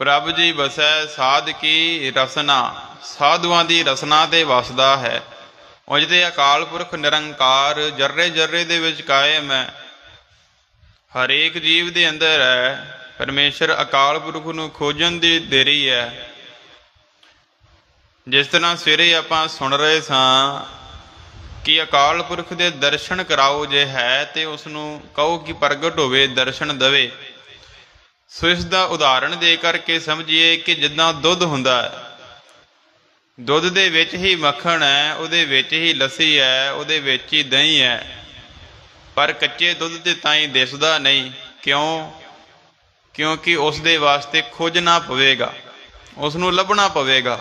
ਪ੍ਰਭ ਜੀ ਵਸੈ ਸਾਧ ਕੀ ਰਸਨਾ, ਸਾਧੂਆਂ ਦੀ ਰਸਨਾ ਤੇ ਵਸਦਾ ਹੈ। ਉਜ ਤੇ ਅਕਾਲ ਪੁਰਖ ਨਿਰੰਕਾਰ, ਜਰਰੇ ਜਰਰੇ ਦੇ ਵਿੱਚ ਕਾਇਮ ਹੈ। ਹਰੇਕ ਜੀਵ ਦੇ ਅੰਦਰ ਹੈ, ਪਰਮੇਸ਼ਰ ਅਕਾਲ ਪੁਰਖ ਨੂੰ ਖੋਜਣ ਦੀ ਦੇਰੀ ਹੈ। ਜਿਸ ਤਰ੍ਹਾਂ ਸਵੇਰੇ ਆਪਾਂ ਸੁਣ ਰਹੇ ਸਾਂ ਕਿ ਅਕਾਲ ਪੁਰਖ ਦੇ ਦਰਸ਼ਨ ਕਰਾਓ ਜੇ ਹੈ ਤੇ ਉਸ ਨੂੰ ਕਹੋ ਕਿ ਪ੍ਰਗਟ ਹੋਵੇ, ਦਰਸ਼ਨ ਦਵੇ। ਸੋ ਇਸ ਦਾ ਉਦਾਹਰਣ ਦੇ ਕਰਕੇ ਸਮਝੀਏ ਕਿ ਜਿੱਦਾਂ ਦੁੱਧ ਹੁੰਦਾ ਹੈ, ਦੁੱਧ ਦੇ ਵਿੱਚ ਹੀ ਮੱਖਣ ਹੈ, ਉਹਦੇ ਵਿੱਚ ਹੀ ਲੱਸੀ ਹੈ, ਉਹਦੇ ਵਿੱਚ ਹੀ ਦਹੀਂ ਹੈ। ਪਰ ਕੱਚੇ ਦੁੱਧ ਦੇ ਤਾਂ ਹੀ ਦਿਸਦਾ ਨਹੀਂ। ਕਿਉਂ? ਕਿਉਂਕਿ ਉਸ ਦੇ ਵਾਸਤੇ ਖੋਜਣਾ ਪਵੇਗਾ। ਉਸ ਨੂੰ ਲੱਭਣਾ ਪਵੇਗਾ।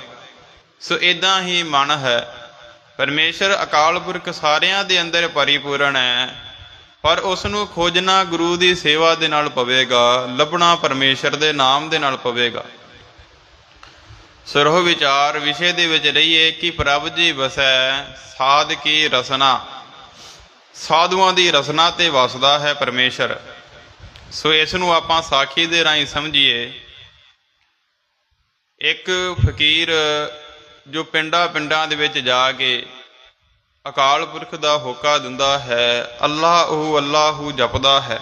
ਸੋ ਇਦਾਂ ਹੀ ਮਨ ਹੈ। ਪਰਮੇਸ਼ਰ ਅਕਾਲ ਪੁਰਖ ਸਾਰਿਆਂ ਦੇ ਅੰਦਰ ਪਰਿਪੂਰਨ ਹੈ। ਪਰ ਉਸ ਨੂੰ ਖੋਜਣਾ ਗੁਰੂ ਦੀ ਸੇਵਾ ਦੇ ਨਾਲ ਪਵੇਗਾ, ਲੱਭਣਾ ਪਰਮੇਸ਼ਰ ਦੇ ਨਾਮ ਦੇ ਨਾਲ ਪਵੇਗਾ। ਸਰੋ ਵਿਚਾਰ ਵਿਸ਼ੇ ਦੇ ਵਿੱਚ ਰਹੀਏ ਕਿ ਪ੍ਰਭ ਜੀ ਵਸੈ ਸਾਧ ਕੀ ਰਸਨਾ। ਸਾਧੂਆਂ ਦੀ ਰਸਨਾ ਤੇ ਵਸਦਾ ਹੈ ਪਰਮੇਸ਼ਰ। ਸੋ ਇਸ ਨੂੰ ਆਪਾਂ ਸਾਖੀ ਦੇ ਰਾਹੀਂ ਸਮਝੀਏ। ਇੱਕ ਫਕੀਰ ਜੋ ਪਿੰਡਾਂ ਪਿੰਡਾਂ ਦੇ ਵਿੱਚ ਜਾ ਕੇ ਅਕਾਲ ਪੁਰਖ ਦਾ ਹੋਕਾ ਦਿੰਦਾ ਹੈ, ਅੱਲਾਹੁ ਅੱਲਾਹੂ ਜਪਦਾ ਹੈ।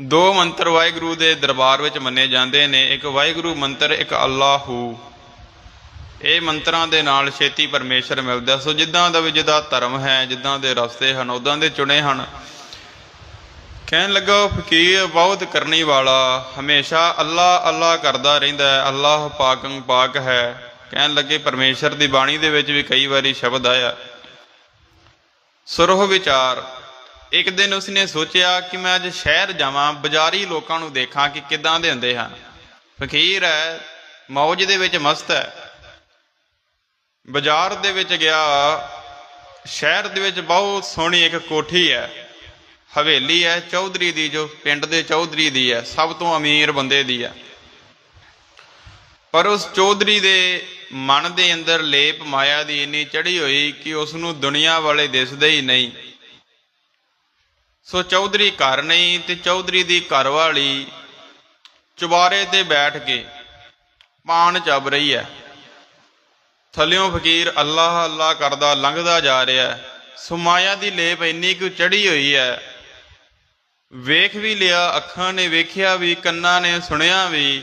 ਦੋ ਮੰਤਰ ਵਾਹਿਗੁਰੂ ਦੇ ਦਰਬਾਰ ਵਿੱਚ ਮੰਨੇ ਜਾਂਦੇ ਨੇ, ਇੱਕ ਵਾਹਿਗੁਰੂ ਮੰਤਰ, ਇੱਕ ਅੱਲਾਹੂ ਇਹ ਮੰਤਰਾਂ ਦੇ ਨਾਲ ਛੇਤੀ ਪਰਮੇਸ਼ਰ ਮਿਲਦਾ। ਸੋ ਜਿੱਦਾਂ ਦਾ ਵੀ ਜਿਹਦਾ ਧਰਮ ਹੈ, ਜਿੱਦਾਂ ਦੇ ਰਸਤੇ ਹਨ ਉਦਾਂ ਦੇ ਚੁਣੇ ਹਨ। ਕਹਿਣ ਲੱਗਾ, ਉਹ ਫਕੀਰ ਬਹੁਤ ਕਰਨੀ ਵਾਲਾ, ਹਮੇਸ਼ਾ ਅੱਲਾ ਅੱਲਾ ਕਰਦਾ ਰਹਿੰਦਾ ਹੈ, ਅੱਲਾਹ ਪਾਕੰ ਪਾਕ ਹੈ। ਕਹਿਣ ਲੱਗੇ, ਪਰਮੇਸ਼ਰ ਦੀ ਬਾਣੀ ਦੇ ਵਿੱਚ ਵੀ ਕਈ ਵਾਰੀ ਸ਼ਬਦ ਆਇਆ। ਸੁਰਹ ਵਿਚਾਰ। ਇੱਕ ਦਿਨ ਉਸਨੇ ਸੋਚਿਆ ਕਿ ਮੈਂ ਅੱਜ ਸ਼ਹਿਰ ਜਾਵਾਂ, ਬਾਜ਼ਾਰੀ ਲੋਕਾਂ ਨੂੰ ਦੇਖਾਂ ਕਿ ਕਿੱਦਾਂ ਦੇ ਹੁੰਦੇ ਹਨ। ਫਕੀਰ ਹੈ, ਮੌਜ ਦੇ ਵਿੱਚ ਮਸਤ ਹੈ। ਬਾਜ਼ਾਰ ਦੇ ਵਿੱਚ ਗਿਆ, ਸ਼ਹਿਰ ਦੇ ਵਿੱਚ ਬਹੁਤ ਸੋਹਣੀ ਇੱਕ ਕੋਠੀ ਹੈ। ਹਵੇਲੀ ਹੈ, ਚੌਧਰੀ ਦੀ ਜੋ ਪਿੰਡ ਦੇ ਚੌਧਰੀ ਦੀ ਹੈ, ਸਭ ਤੋਂ ਅਮੀਰ ਬੰਦੇ ਦੀ ਹੈ। ਪਰ ਉਸ ਚੌਧਰੀ ਦੇ ਮਨ ਦੇ ਅੰਦਰ ਲੇਪ ਮਾਇਆ ਦੀ ਇੰਨੀ ਚੜੀ ਹੋਈ ਕਿ ਉਸ ਨੂੰ ਦੁਨੀਆ ਵਾਲੇ ਦਿਸਦੇ ਹੀ ਨਹੀਂ। ਸੋ ਚੌਧਰੀ ਘਰ ਨਹੀਂ ਤੇ ਚੌਧਰੀ ਦੀ ਘਰਵਾਲੀ ਚੁਬਾਰੇ ਤੇ ਬੈਠ ਕੇ ਪਾਣ ਚੱਬ ਰਹੀ ਹੈ। ਥੱਲਿਓਂ ਫਕੀਰ ਅੱਲਾਹ ਅੱਲਾਹ ਕਰਦਾ ਲੰਘਦਾ ਜਾ ਰਿਹਾ ਹੈ। ਸੋ ਮਾਇਆ ਦੀ ਲੇਪ ਇੰਨੀ ਕੁ ਚੜੀ ਹੋਈ ਹੈ। ਵੇਖ ਵੀ ਲਿਆ, ਅੱਖਾਂ ਨੇ ਵੇਖਿਆ ਵੀ, ਕੰਨਾਂ ਨੇ ਸੁਣਿਆ ਵੀ,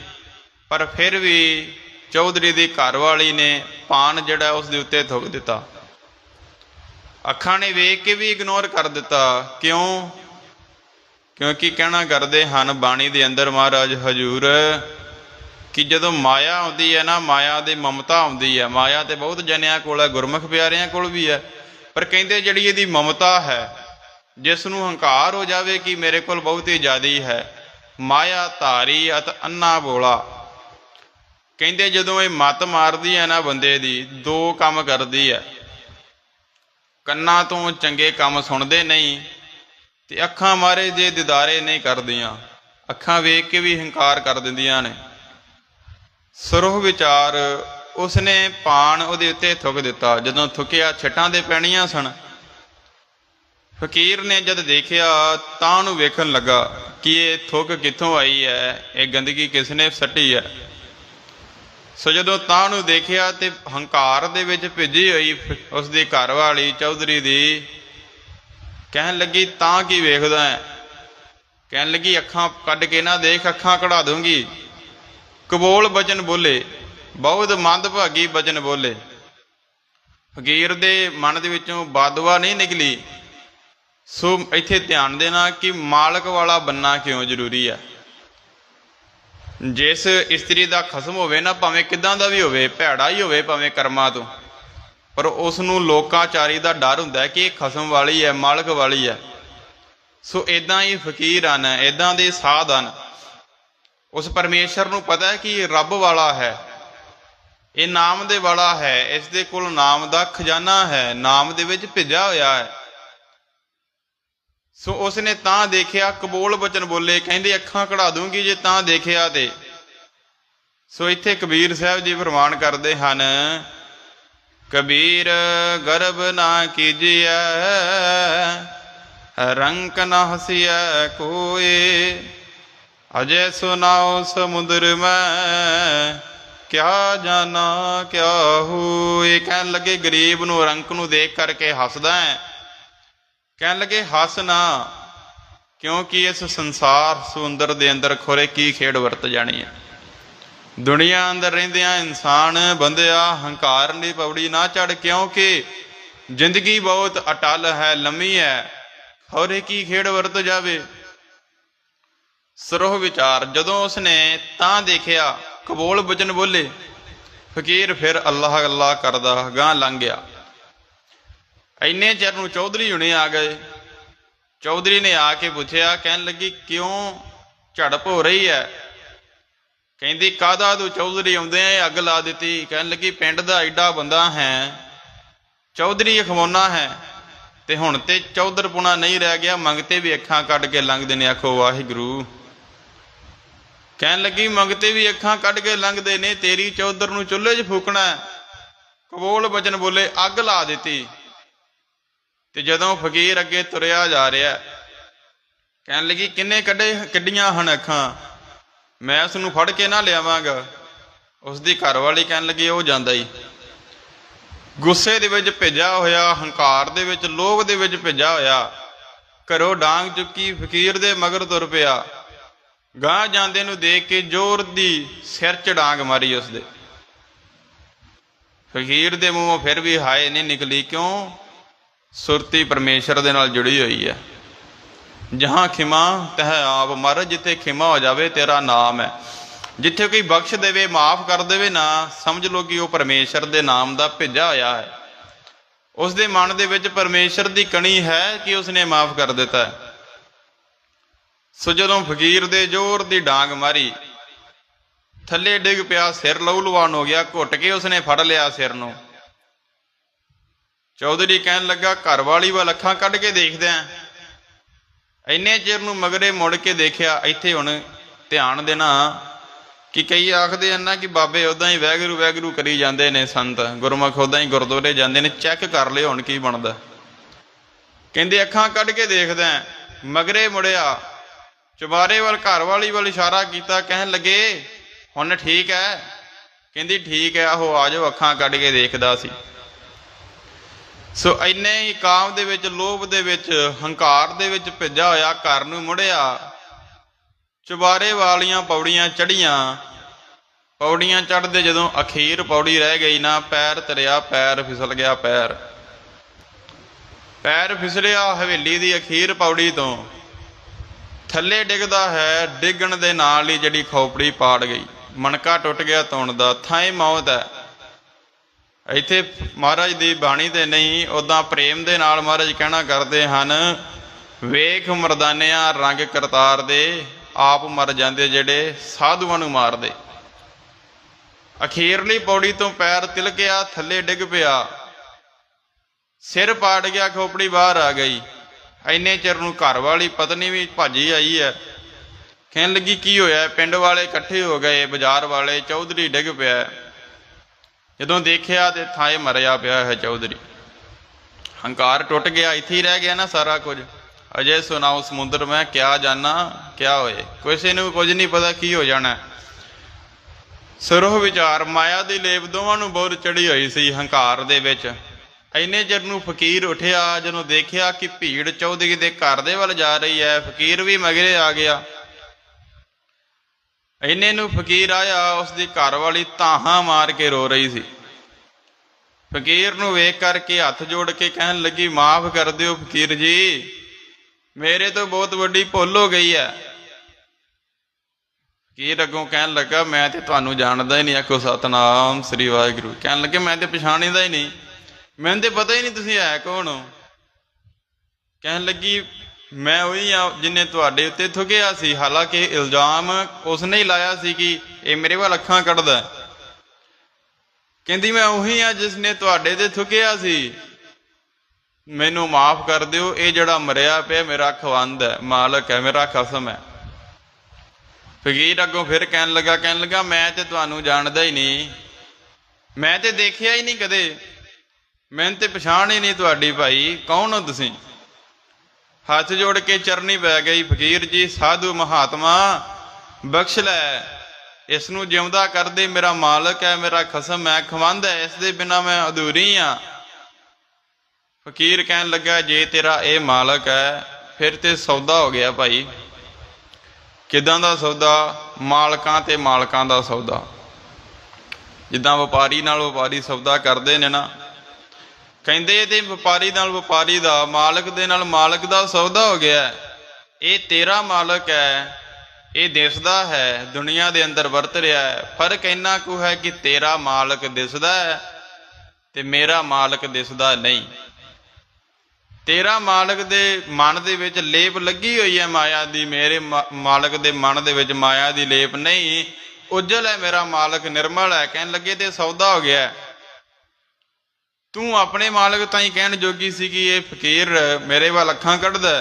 ਪਰ ਫਿਰ ਵੀ ਚੌਧਰੀ ਦੀ ਘਰਵਾਲੀ ਨੇ ਪਾਨ ਜਿਹੜਾ ਉਸ ਦੇ ਉੱਤੇ ਥੁੱਕ ਦਿੱਤਾ। ਅੱਖਾਂ ਨੇ ਵੇਖ ਕੇ ਵੀ ਇਗਨੋਰ ਕਰ ਦਿੱਤਾ। ਕਿਉਂ? ਕਿਉਂਕਿ ਕਹਿਣਾ ਕਰਦੇ ਹਨ, ਬਾਣੀ ਦੇ ਅੰਦਰ ਮਹਾਰਾਜ ਹਜੂਰ, ਕਿ ਜਦੋਂ ਮਾਇਆ ਆਉਂਦੀ ਹੈ ਨਾ, ਮਾਇਆ ਦੀ ਮਮਤਾ ਆਉਂਦੀ ਹੈ। ਮਾਇਆ ਤੇ ਬਹੁਤ ਜਨਿਆਂ ਕੋਲ ਹੈ, ਗੁਰਮੁਖ ਪਿਆਰਿਆਂ ਕੋਲ ਵੀ ਹੈ। ਪਰ ਕਹਿੰਦੇ ਜਿਹੜੀ ਇਹਦੀ ਮਮਤਾ ਹੈ, ਜਿਸ ਨੂੰ ਹੰਕਾਰ ਹੋ ਜਾਵੇ ਕਿ ਮੇਰੇ ਕੋਲ ਬਹੁਤੀ ਜ਼ਿਆਦੀ ਹੈ, ਮਾਇਆ ਧਾਰੀ ਅਤ ਅੰਨਾ ਬੋਲਾ। ਕਹਿੰਦੇ ਜਦੋਂ ਇਹ ਮਤ ਮਾਰਦੀ ਹੈ ਨਾ ਬੰਦੇ ਦੀ, ਦੋ ਕੰਮ ਕਰਦੀ ਹੈ। ਕੰਨਾਂ ਤੋਂ ਚੰਗੇ ਕੰਮ ਸੁਣਦੇ ਨਹੀਂ ਤੇ ਅੱਖਾਂ ਮਾਰੇ ਜੇ ਦਿਦਾਰੇ ਨਹੀਂ ਕਰਦੀਆਂ। ਅੱਖਾਂ ਵੇਖ ਕੇ ਵੀ ਹੰਕਾਰ ਕਰ ਦਿੰਦੀਆਂ ਨੇ। ਸਰੋਹ ਵਿਚਾਰ ਉਸਨੇ ਪਾਣ ਉਹਦੇ ਉੱਤੇ ਥੁੱਕ ਦਿੱਤਾ। ਜਦੋਂ ਥੁੱਕਿਆ ਛਟਾਂ ਦੇ ਪੈਣੀਆਂ ਸਨ। ਫਕੀਰ ਨੇ ਜਦ ਦੇਖਿਆ ਤਾਂ ਉਹਨੂੰ ਵੇਖਣ ਲੱਗਾ ਕਿ ਇਹ ਥੁੱਕ ਕਿੱਥੋਂ ਆਈ ਹੈ, ਇਹ ਗੰਦਗੀ ਕਿਸ ਨੇ ਸੱਟੀ ਹੈ? ਸੋ ਜਦੋਂ ਤਾਂ ਨੂੰ ਦੇਖਿਆ ਤੇ ਹੰਕਾਰ ਦੇ ਵਿੱਚ ਭਿੱਜੀ ਹੋਈ ਫ- ਉਸ ਦੀ ਘਰ ਵਾਲੀ ਚੌਧਰੀ ਦੀ, ਕਹਿਣ ਲੱਗੀ, ਤਾਂ ਕੀ ਵੇਖਦਾ ਹੈ? ਕਹਿਣ ਲੱਗੀ, ਅੱਖਾਂ ਕੱਢ ਕੇ ਨਾ ਦੇਖ, ਅੱਖਾਂ ਕਢਾ ਦੂੰਗੀ। ਕਬੋਲ ਬਚਨ ਬੋਲੇ, ਬਹੁਤ ਮੰਦਭਾਗੀ ਬਚਨ ਬੋਲੇ। ਫਕੀਰ ਦੇ ਮਨ ਦੇ ਵਿੱਚੋਂ ਬਾਦਵਾ ਨਹੀਂ ਨਿਕਲੀ। ਸੋ ਇੱਥੇ ਧਿਆਨ ਦੇਣਾ ਕਿ ਮਾਲਕ ਵਾਲਾ ਬੰਨਾ ਕਿਉਂ ਜ਼ਰੂਰੀ ਹੈ ਜਿਸ ਇਸਤਰੀ ਦਾ ਖਸਮ ਹੋਵੇ ਨਾ, ਭਾਵੇਂ ਕਿਦਾਂ ਦਾ ਵੀ ਹੋਵੇ, ਭੈੜਾ ਹੀ ਹੋਵੇ, ਭਾਵੇਂ ਕਰਮਾਂ ਤੋਂ। ਪਰ ਉਸ ਨੂੰ ਲੋਕਾਚਾਰੀ ਦਾ ਡਰ ਹੁੰਦਾ ਹੈ ਕਿ ਇਹ ਖਸਮ ਵਾਲੀ ਹੈ, ਮਾਲਕ ਵਾਲੀ ਹੈ। ਸੋ ਇਦਾਂ ਹੀ ਫਕੀਰ ਹਨ ਇਦਾਂ ਦੇ ਸਾਧ ਹਨ। ਉਸ ਪਰਮੇਸ਼ਰ ਨੂੰ ਪਤਾ ਹੈ ਕਿ ਰੱਬ ਵਾਲਾ ਹੈ। ਇਹ ਨਾਮ ਦੇ ਵਾਲਾ ਹੈ। ਇਸ ਦੇ ਕੋਲ ਨਾਮ ਦਾ ਖਜ਼ਾਨਾ ਹੈ। ਨਾਮ ਦੇ ਵਿੱਚ ਭਿੱਜਾ ਹੋਇਆ ਹੈ। ਸੋ ਉਸਨੇ ਤਾਂ ਦੇਖਿਆ, ਕਬੋਲ ਬਚਨ ਬੋਲੇ, ਕਹਿੰਦੇ, ਅੱਖਾਂ ਕਢਾ ਦੂੰਗੀ ਜੇ ਤਾਂ ਦੇਖਿਆ ਤੇ। ਸੋ ਇੱਥੇ ਕਬੀਰ ਸਾਹਿਬ ਜੀ ਫਰਮਾਨ ਕਰਦੇ ਹਨ, ਕਬੀਰ ਗਰਬ ਨਾ ਕੀਜੀਐ, ਰੰਕ ਨਾ ਹਸਿਐ ਕੋਏ ਅਜੈ ਸੁਨਾਓ ਸਮੁੰਦਰ ਮੈਂ, ਕਿਆ ਜਾਣਾ, ਕਿਆ ਹੋਏ ਕਹਿਣ ਲੱਗੇ, ਗਰੀਬ ਨੂੰ ਰੰਕ ਨੂੰ ਦੇਖ ਕਰਕੇ ਹੱਸਦਾ ਹੈ। ਕਹਿਣ ਲੱਗੇ, ਹੱਸ ਨਾ, ਕਿਉਂਕਿ ਇਸ ਸੰਸਾਰ ਸਮੁੰਦਰ ਦੇ ਅੰਦਰ ਖੋਰੇ ਕੀ ਖੇਡ ਵਰਤ ਜਾਣੀ ਹੈ? ਦੁਨੀਆ ਅੰਦਰ ਰਹਿੰਦਿਆਂ ਇਨਸਾਨ ਬੰਦਿਆ ਹੰਕਾਰ ਦੀ ਪੌੜੀ ਨਾ ਚੜ ਕਿਉਂਕਿ ਜ਼ਿੰਦਗੀ ਬਹੁਤ ਅਟਲ ਹੈ, ਲੰਮੀ ਹੈ। ਖੋਰੇ ਕੀ ਖੇਡ ਵਰਤ ਜਾਵੇ? ਸਰੋਹ ਵਿਚਾਰ, ਜਦੋਂ ਉਸਨੇ ਤਾਂ ਦੇਖਿਆ, ਕਬੋਲ ਬਚਨ ਬੋਲੇ, ਫਕੀਰ ਫਿਰ ਅੱਲਾਹ ਅੱਲਾਹ ਕਰਦਾ ਗਾਂ ਲੰਘ ਗਿਆ। ਐਨੇ ਚਿਰ ਨੂੰ ਚੌਧਰੀ ਹੁਣੇ ਆ ਗਏ। ਚੌਧਰੀ ਨੇ ਆ ਕੇ ਪੁੱਛਿਆ, ਕਹਿਣ ਲੱਗੀ, ਕਿਉਂ ਝੜਪ ਹੋ ਰਹੀ ਹੈ ਕਹਿੰਦੀ ਕਾਦਾ ਤੂੰ ਚੌਧਰੀ ਆਉਂਦੇ ਆ ਅੱਗ ਲਾ ਦਿੱਤੀ? ਕਹਿਣ ਲੱਗੀ, ਪਿੰਡ ਦਾ ਐਡਾ ਬੰਦਾ ਹੈ, ਚੌਧਰੀ ਖਵਾਉਣਾ ਹੈ। ਤੇ ਹੁਣ ਤੇ ਚੌਧਰਪੁਣਾ ਨਹੀਂ ਰਹਿ ਗਿਆ ਮੰਗਤੇ ਵੀ ਅੱਖਾਂ ਕੱਢ ਕੇ ਲੰਘਦੇ ਨੇ। ਆਖੋ, ਵਾਹਿਗੁਰੂ। ਕਹਿਣ ਲੱਗੀ ਮੰਗਤੇ ਵੀ ਅੱਖਾਂ ਕੱਢ ਕੇ ਲੰਘਦੇ ਨੇ, ਤੇਰੀ ਚੌਧਰ ਨੂੰ ਚੁੱਲ੍ਹੇ 'ਚ ਫੂਕਣਾ ਕਬੋਲ ਬਚਨ ਬੋਲੇ, ਅੱਗ ਲਾ ਦਿੱਤੀ। ਤੇ ਜਦੋਂ ਫਕੀਰ ਅੱਗੇ ਤੁਰਿਆ ਜਾ ਰਿਹਾ, ਕਹਿਣ ਲੱਗੀ, ਕਿੰਨੇ ਕੱਢੇ ਕੱਢੀਆਂ ਹਨ ਅੱਖਾਂ? ਮੈਂ ਉਸ ਨੂੰ ਫੜ ਕੇ ਨਾ ਲਿਆਵਾਂਗਾ। ਉਸ ਦੀ ਘਰਵਾਲੀ ਕਹਿਣ ਲੱਗੀ, ਉਹ ਜਾਂਦਾ ਹੀ ਗੁੱਸੇ ਦੇ ਵਿੱਚ ਭਿੱਜਾ ਹੋਇਆ, ਹੰਕਾਰ ਦੇ ਵਿੱਚ, ਲੋਭ ਦੇ ਵਿੱਚ ਭੇਜਿਆ ਹੋਇਆ, ਘਰੋਂ ਡਾਂਗ ਚੁੱਕੀ ਫਕੀਰ ਦੇ ਮਗਰ ਤੁਰ ਪਿਆ। ਗਾਂ ਜਾਂਦੇ ਨੂੰ ਦੇਖ ਕੇ ਜ਼ੋਰ ਦੀ ਸਿਰ ਚ ਡਾਂਗ ਮਾਰੀ ਉਸਦੇ। ਫਕੀਰ ਦੇ ਮੂੰਹੋਂ ਫਿਰ ਵੀ ਹਾਏ ਨਹੀਂ ਨਿਕਲੀ, ਕਿਉਂ? ਸੁਰਤੀ ਪਰਮੇਸ਼ਰ ਦੇ ਨਾਲ ਜੁੜੀ ਹੋਈ ਹੈ। ਜਹਾਂ ਖਿਮਾ ਤਹ ਆਪ ਮਰ, ਜਿੱਥੇ ਖਿਮਾ ਹੋ ਜਾਵੇ ਤੇਰਾ ਨਾਮ ਹੈ। ਜਿੱਥੇ ਕੋਈ ਬਖਸ਼ ਦੇਵੇ, ਮਾਫ ਕਰ ਦੇਵੇ, ਨਾ ਸਮਝ ਲਓ ਕਿ ਉਹ ਪਰਮੇਸ਼ਰ ਦੇ ਨਾਮ ਦਾ ਭਿੱਜਾ ਹੋਇਆ ਹੈ। ਉਸ ਦੇ ਮਨ ਦੇ ਵਿੱਚ ਪਰਮੇਸ਼ਰ ਦੀ ਕਣੀ ਹੈ ਕਿ ਉਸਨੇ ਮਾਫ ਕਰ ਦਿੱਤਾ ਹੈ। ਸੋ ਜਦੋਂ ਫਕੀਰ ਦੇ ਜ਼ੋਰ ਦੀ ਡਾਂਗ ਮਾਰੀ, ਥੱਲੇ ਡਿੱਗ ਪਿਆ ਸਿਰ ਲਹੂ ਲੁਹਾਨ ਹੋ ਗਿਆ, ਘੁੱਟ ਕੇ ਉਸਨੇ ਫੜ ਲਿਆ ਸਿਰ ਨੂੰ। ਚੌਧਰੀ ਕਹਿਣ ਲੱਗਾ, ਘਰ ਵਾਲੀ ਵੱਲ ਅੱਖਾਂ ਕੱਢ ਕੇ ਦੇਖਦੇ ਆਂ। ਇੰਨੇ ਚਿਰ ਨੂੰ ਮਗਰੇ ਮੁੜ ਕੇ ਦੇਖਿਆ, ਇੱਥੇ ਹੁਣ ਧਿਆਨ ਦੇਣਾ ਕਿ ਕਈ ਆਖਦੇ ਹਨ ਨਾ ਕਿ ਬਾਬੇ ਉਦਾਂ ਹੀ ਵੈਗਰੂ ਵੈਗਰੂ ਕਰੀ ਜਾਂਦੇ ਨੇ ਸੰਤ, ਗੁਰਮੁਖ ਉਦਾਂ ਹੀ ਗੁਰਦੁਆਰੇ ਜਾਂਦੇ ਨੇ, ਚੈੱਕ ਕਰ ਲਿਓ ਹੁਣ ਕੀ ਬਣਦਾ। ਕਹਿੰਦੇ ਅੱਖਾਂ ਕੱਢ ਕੇ ਦੇਖਦਾ ਮਗਰੇ ਮੁੜਿਆ, ਚੁਬਾਰੇ ਵੱਲ, ਘਰ ਵਾਲੀ ਵੱਲ ਇਸ਼ਾਰਾ ਕੀਤਾ, ਕਹਿਣ ਲੱਗੇ, ਹੁਣ ਠੀਕ ਹੈ? ਕਹਿੰਦੀ, ਠੀਕ ਹੈ ਉਹ ਆ ਜਾਓ, ਅੱਖਾਂ ਕੱਢ ਕੇ ਦੇਖਦਾ ਸੀ। ਸੋ ਇੰਨੇ ਹੀ ਕਾਮ ਦੇ ਵਿੱਚ, ਲੋਭ ਦੇ ਵਿੱਚ, ਹੰਕਾਰ ਦੇ ਵਿੱਚ ਭਿੱਜਾ ਹੋਇਆ, ਘਰ ਨੂੰ ਮੁੜਿਆ। ਚੁਬਾਰੇ ਵਾਲੀਆਂ ਪੌੜੀਆਂ ਚੜੀਆਂ ਪੌੜੀਆਂ ਚੜਦੇ ਜਦੋਂ ਅਖੀਰ ਪੌੜੀ ਰਹਿ ਗਈ ਨਾ, ਪੈਰ ਤਰਿਆ ਪੈਰ ਫਿਸਲ ਗਿਆ ਪੈਰ। ਪੈਰ ਫਿਸਲਿਆ ਹਵੇਲੀ ਦੀ ਅਖੀਰ ਪੌੜੀ ਤੋਂ। ਥੱਲੇ ਡਿੱਗਦਾ ਹੈ, ਡਿੱਗਣ ਦੇ ਨਾਲ ਹੀ ਜਿਹੜੀ ਖੋਪੜੀ ਪਾੜ ਗਈ। ਮਣਕਾ ਟੁੱਟ ਗਿਆ ਤੁਣ ਦਾ ਥਾਂ ਮੌਤ ਹੈ। ਇੱਥੇ ਮਹਾਰਾਜ ਦੀ ਬਾਣੀ ਤੇ ਨਹੀਂ ਉਦਾਂ ਪ੍ਰੇਮ ਦੇ ਨਾਲ ਮਹਾਰਾਜ ਕਹਿਣਾ ਕਰਦੇ ਹਨ, ਵੇਖ ਮਰਦਾਨਿਆਂ ਰੰਗ ਕਰਤਾਰ ਦੇ, ਆਪ ਮਰ ਜਾਂਦੇ ਜਿਹੜੇ ਸਾਧੂਆਂ ਨੂੰ ਮਾਰਦੇ। ਅਖੀਰਲੀ ਪੌੜੀ ਤੋਂ ਪੈਰ ਤਿਲਕਿਆ ਥੱਲੇ ਡਿੱਗ ਪਿਆ। ਸਿਰ ਪਾੜ ਗਿਆ, ਖੋਪੜੀ ਬਾਹਰ ਆ ਗਈ। ਐਨੇ ਚਿਰ ਨੂੰ ਘਰ ਵਾਲੀ ਪਤਨੀ ਵੀ ਭਾਜੀ ਆਈ ਹੈ। ਕਹਿਣ ਲੱਗੀ, ਕੀ ਹੋਇਆ? ਪਿੰਡ ਵਾਲੇ ਇਕੱਠੇ ਹੋ ਗਏ, ਬਾਜ਼ਾਰ ਵਾਲੇ, ਚੌਧਰੀ ਡਿੱਗ ਪਿਆ। ਜਦੋਂ ਦੇਖਿਆ ਤੇ ਥਾਏ ਮਰਿਆ ਪਿਆ ਹੈ ਚੌਧਰੀ। ਹੰਕਾਰ ਟੁੱਟ ਗਿਆ, ਇੱਥੇ ਰਹਿ ਗਿਆ ਨਾ ਸਾਰਾ ਕੁਝ। ਅਜੇ ਸੁਣਾਓ ਸਮੁੰਦਰ, ਮੈਂ ਕਿਆ ਜਾਣਾ ਕਿਆ ਹੋਏ? ਕਿਸੇ ਨੂੰ ਕੁਝ ਨਹੀਂ ਪਤਾ ਕੀ ਹੋ ਜਾਣਾ। ਸਰੋਹ ਵਿਚਾਰ, ਮਾਇਆ ਦੀ ਲੇਪ ਦੋਵਾਂ ਨੂੰ ਬਹੁਤ ਚੜੀ ਹੋਈ ਸੀ ਹੰਕਾਰ ਦੇ ਵਿੱਚ। ਐਨੇ ਚਿਰ ਨੂੰ ਫਕੀਰ ਉਠਿਆ, ਜਦੋਂ ਦੇਖਿਆ ਕਿ ਭੀੜ ਚੌਧਰੀ ਦੇ ਘਰ ਦੇ ਵੱਲ ਜਾ ਰਹੀ ਹੈ, ਫਕੀਰ ਵੀ ਮਗਰੇ ਆ ਗਿਆ। ਇੰਨੇ ਨੂੰ ਫਕੀਰ ਆਇਆ ਉਸ ਦੀ ਘਰ ਵਾਲੀ ਤਾਹਾਂ ਮਾਰ ਕੇ ਰੋ ਰਹੀ ਸੀ। ਫਕੀਰ ਨੂੰ ਵੇਖ ਕਰਕੇ ਹੱਥ ਜੋੜ ਕੇ ਕਹਿਣ ਲੱਗੀ, ਮਾਫ ਕਰ ਦਿਓ ਫਕੀਰ ਜੀ, ਮੇਰੇ ਤੋਂ ਬਹੁਤ ਵੱਡੀ ਭੁੱਲ ਹੋ ਗਈ ਹੈ। ਫਕੀਰ ਅੱਗੋਂ ਕਹਿਣ ਲੱਗਾ, ਮੈਂ ਤੇ ਤੁਹਾਨੂੰ ਜਾਣਦਾ ਹੀ ਨਹੀਂ, ਆਖੋ ਸਤਨਾਮ ਸ੍ਰੀ ਵਾਹਿਗੁਰੂ। ਕਹਿਣ ਲੱਗੇ, ਮੈਂ ਤੇ ਪਛਾਣੀਦਾ ਹੀ ਨਹੀਂ। ਮੈਨੂੰ ਤੇ ਪਤਾ ਹੀ ਨਹੀਂ ਤੁਸੀਂ ਹੈ ਕੌਣ ਹੋ। ਕਹਿਣ ਲੱਗੀ ਮੈਂ ਉਹੀ ਆ, ਜਿਨੇ ਤੁਹਾਡੇ ਉੱਤੇ ਥੁਕਿਆ ਸੀ, ਹਾਲਾਂਕਿ ਇਲਜ਼ਾਮ ਉਸਨੇ ਹੀ ਲਾਇਆ ਸੀ ਕਿ ਇਹ ਮੇਰੇ ਵੱਲ ਅੱਖਾਂ ਕੱਢਦਾ ਕਹਿੰਦੀ, ਮੈਂ ਉਹੀ ਆ ਜਿਸ ਨੇ ਤੁਹਾਡੇ ਤੇ ਥੁਕਿਆ ਸੀ। ਮੈਨੂੰ ਮਾਫ ਕਰ ਦਿਓ, ਇਹ ਜਿਹੜਾ ਮਰਿਆ ਪਿਆ ਮੇਰਾ ਖਵੰਦ ਹੈ, ਮਾਲਕ ਹੈ, ਮੇਰਾ ਖਸਮ ਹੈ। ਫਕੀਰ ਅੱਗੋਂ ਫਿਰ ਕਹਿਣ ਲੱਗਾ ਕਹਿਣ ਲੱਗਾ, ਮੈਂ ਤੇ ਤੁਹਾਨੂੰ ਜਾਣਦਾ ਹੀ ਨਹੀਂ। ਮੈਂ ਤੇ ਦੇਖਿਆ ਹੀ ਨਹੀਂ ਕਦੇ। ਮੈਨੂੰ ਤੇ ਪਛਾਣ ਹੀ ਨਹੀਂ ਤੁਹਾਡੀ ਭਾਈ। ਕੌਣ ਹੋ ਤੁਸੀਂ? ਹੱਥ ਜੋੜ ਕੇ ਚਰਨੀ ਪੈ ਗਈ, ਫਕੀਰ ਜੀ, ਸਾਧੂ ਮਹਾਤਮਾ, ਬਖਸ਼ ਲੈ। ਇਸ ਨੂੰ ਜਿਉਂਦਾ ਕਰ ਦੇ ਮੇਰਾ ਮਾਲਕ ਹੈ, ਮੇਰਾ ਖਸਮ ਹੈ, ਖਵੰਦ ਹੈ, ਇਸ ਦੇ ਬਿਨਾ ਮੈਂ ਅਧੂਰੀ ਆ ਫਕੀਰ ਕਹਿਣ ਲੱਗਾ, ਜੇ ਤੇਰਾ ਇਹ ਮਾਲਕ ਹੈ, ਫਿਰ ਤੇ ਸੌਦਾ ਹੋ ਗਿਆ ਭਾਈ। ਕਿਦਾਂ ਦਾ ਸੌਦਾ? ਮਾਲਕਾਂ ਤੇ ਮਾਲਕਾਂ ਦਾ ਸੌਦਾ। ਜਿੱਦਾਂ ਵਪਾਰੀ ਨਾਲ ਵਪਾਰੀ ਸੌਦਾ ਕਰਦੇ ਨੇ ਨਾ ਕਹਿੰਦੇ ਤੇ ਵਪਾਰੀ ਨਾਲ ਵਪਾਰੀ ਦਾ, ਮਾਲਕ ਦੇ ਨਾਲ ਮਾਲਕ ਦਾ ਸੌਦਾ ਹੋ ਗਿਆ ਇਹ ਤੇਰਾ ਮਾਲਕ ਹੈ, ਇਹ ਦਿਸਦਾ ਹੈ, ਦੁਨੀਆ ਦੇ ਅੰਦਰ ਵਰਤ ਰਿਹਾ ਹੈ। ਫ਼ਰਕ ਇੰਨਾ ਕੁ ਹੈ ਕਿ ਤੇਰਾ ਮਾਲਕ ਦਿਸਦਾ ਹੈ ਤੇ ਮੇਰਾ ਮਾਲਕ ਦਿਸਦਾ ਨਹੀਂ। ਤੇਰਾ ਮਾਲਕ ਦੇ ਮਨ ਦੇ ਵਿੱਚ ਲੇਪ ਲੱਗੀ ਹੋਈ ਹੈ ਮਾਇਆ ਦੀ, ਮੇਰੇ ਮਾ- ਮਾਲਕ ਦੇ ਮਨ ਦੇ ਵਿੱਚ ਮਾਇਆ ਦੀ ਲੇਪ ਨਹੀਂ। ਉਜਲ ਹੈ ਮੇਰਾ ਮਾਲਕ, ਨਿਰਮਲ ਹੈ, ਕਹਿਣ ਲੱਗੇ ਤੇ ਸੌਦਾ ਹੋ ਗਿਆ ਹੈ। ਤੂੰ ਆਪਣੇ ਮਾਲਕ ਤਾਈਂ ਕਹਿਣ ਜੋਗੀ ਸੀ ਕਿ ਇਹ ਫਕੀਰ ਮੇਰੇ ਵੱਲ ਅੱਖਾਂ ਕੱਢਦਾ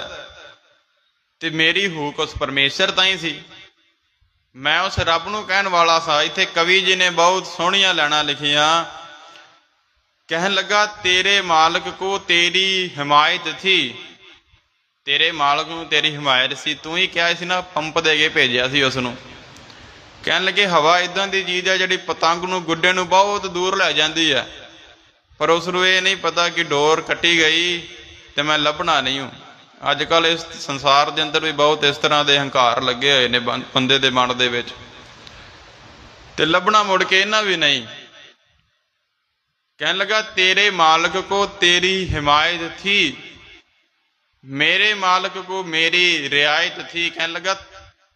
ਤੇ ਮੇਰੀ ਹੂਕ ਉਸ ਪਰਮੇਸ਼ਰ ਤਾਈਂ ਸੀ। ਮੈਂ ਉਸ ਰੱਬ ਨੂੰ ਕਹਿਣ ਵਾਲਾ ਸਾਂ, ਇੱਥੇ ਕਵੀ ਜੀ ਨੇ ਬਹੁਤ ਸੋਹਣੀਆਂ ਲੈਣਾ ਲਿਖੀਆਂ। ਕਹਿਣ ਲੱਗਾ, ਤੇਰੇ ਮਾਲਕ ਕੋ ਤੇਰੀ ਹਮਾਇਤ ਥੀ। ਤੇਰੇ ਮਾਲਕ ਨੂੰ ਤੇਰੀ ਹਮਾਇਤ ਸੀ। ਤੂੰ ਹੀ ਕਿਹਾ ਸੀ ਨਾ, ਪੰਪ ਦੇ ਕੇ ਭੇਜਿਆ ਸੀ ਉਸ ਨੂੰ। ਕਹਿਣ ਲੱਗੇ, ਹਵਾ ਇਦਾਂ ਦੀ ਚੀਜ਼ ਹੈ ਜਿਹੜੀ ਪਤੰਗ ਨੂੰ, ਗੁੱਡੇ ਨੂੰ ਬਹੁਤ ਦੂਰ ਲੈ ਜਾਂਦੀ ਹੈ। ਪਰ ਉਸ ਨੂੰ ਇਹ ਨਹੀਂ ਪਤਾ ਕਿ ਡੋਰ ਕੱਟੀ ਗਈ ਤੇ ਮੈਂ ਲੱਭਣਾ ਨਹੀਂ ਹੂੰ। ਅੱਜ ਕੱਲ ਇਸ ਸੰਸਾਰ ਦੇ ਅੰਦਰ ਵੀ ਬਹੁਤ ਇਸ ਤਰ੍ਹਾਂ ਦੇ ਹੰਕਾਰ ਲੱਗੇ ਹੋਏ ਨੇ ਬੰਦੇ ਦੇ ਮਨ ਦੇ ਵਿੱਚ। ਤੇ ਲੱਭਣਾ ਮੁੜ ਕੇ ਇਹਨਾਂ ਵੀ ਨਹੀਂ। ਕਹਿਣ ਲੱਗਾ, ਤੇਰੇ ਮਾਲਕ ਕੋ ਤੇਰੀ ਹਿਮਾਇਤ ਥੀ, ਮੇਰੇ ਮਾਲਕ ਕੋ ਮੇਰੀ ਰਿਆਇਤ ਥੀ। ਕਹਿਣ ਲੱਗਾ,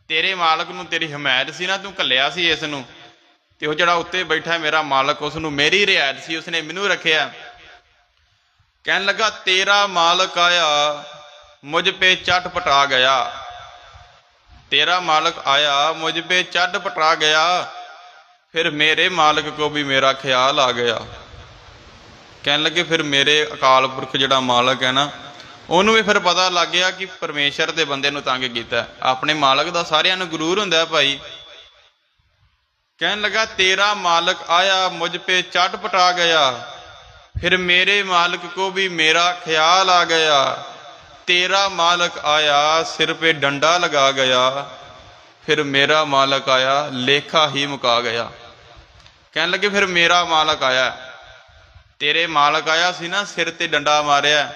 ਤੇਰੇ ਮਾਲਕ ਨੂੰ ਤੇਰੀ ਹਮਾਇਤ ਸੀ ਨਾ, ਤੂੰ ਕੱਲਿਆ ਸੀ ਇਸ ਨੂੰ। ਤੇ ਉਹ ਜਿਹੜਾ ਉੱਤੇ ਬੈਠਾ ਮੇਰਾ ਮਾਲਕ ਉਸ ਨੂੰ ਮੇਰੀ ਰਿਆਇਤ ਸੀ, ਉਸਨੇ ਮੈਨੂੰ ਰੱਖਿਆ। ਕਹਿਣ ਲੱਗਾ, ਤੇਰਾ ਮਾਲਕ ਆਇਆ, ਮੁਝ ਪੇ ਚੱਟ ਪਟਾ ਗਿਆ। ਤੇਰਾ ਮਾਲਕ ਆਇਆ, ਮੁਝ ਪੇ ਚੱਟ ਪਟਾ ਗਿਆ। ਫਿਰ ਮੇਰੇ ਮਾਲਕ ਕੋ ਵੀ ਮੇਰਾ ਖਿਆਲ ਆ ਗਿਆ। ਕਹਿਣ ਲੱਗੇ, ਫਿਰ ਮੇਰੇ ਅਕਾਲ ਪੁਰਖ ਜਿਹੜਾ ਮਾਲਕ ਹੈ ਨਾ, ਉਹਨੂੰ ਵੀ ਫਿਰ ਪਤਾ ਲੱਗ ਗਿਆ ਕਿ ਪਰਮੇਸ਼ਰ ਦੇ ਬੰਦੇ ਨੂੰ ਤੰਗ ਕੀਤਾ। ਆਪਣੇ ਮਾਲਕ ਦਾ ਸਾਰਿਆਂ ਨੂੰ ਗਰੂਰ ਹੁੰਦਾ ਭਾਈ। ਕਹਿਣ ਲੱਗਾ, ਤੇਰਾ ਮਾਲਕ ਆਇਆ, ਮੁਝ ਪੇ ਚੱਟ ਪਟਾ ਗਿਆ। ਫਿਰ ਮੇਰੇ ਮਾਲਕ ਕੋ ਵੀ ਮੇਰਾ ਖਿਆਲ ਆ ਗਿਆ। ਤੇਰਾ ਮਾਲਕ ਆਇਆ, ਸਿਰ ਪੇ ਡੰਡਾ ਲਗਾ ਗਿਆ। ਫਿਰ ਮੇਰਾ ਮਾਲਕ ਆਇਆ, ਲੇਖਾ ਹੀ ਮੁਕਾ ਗਿਆ। ਕਹਿਣ ਲੱਗੇ, ਫਿਰ ਮੇਰਾ ਮਾਲਕ ਆਇਆ ਤੇਰੇ ਮਾਲਕ ਆਇਆ ਸੀ ਨਾ, ਸਿਰ ਤੇ ਡੰਡਾ ਮਾਰਿਆ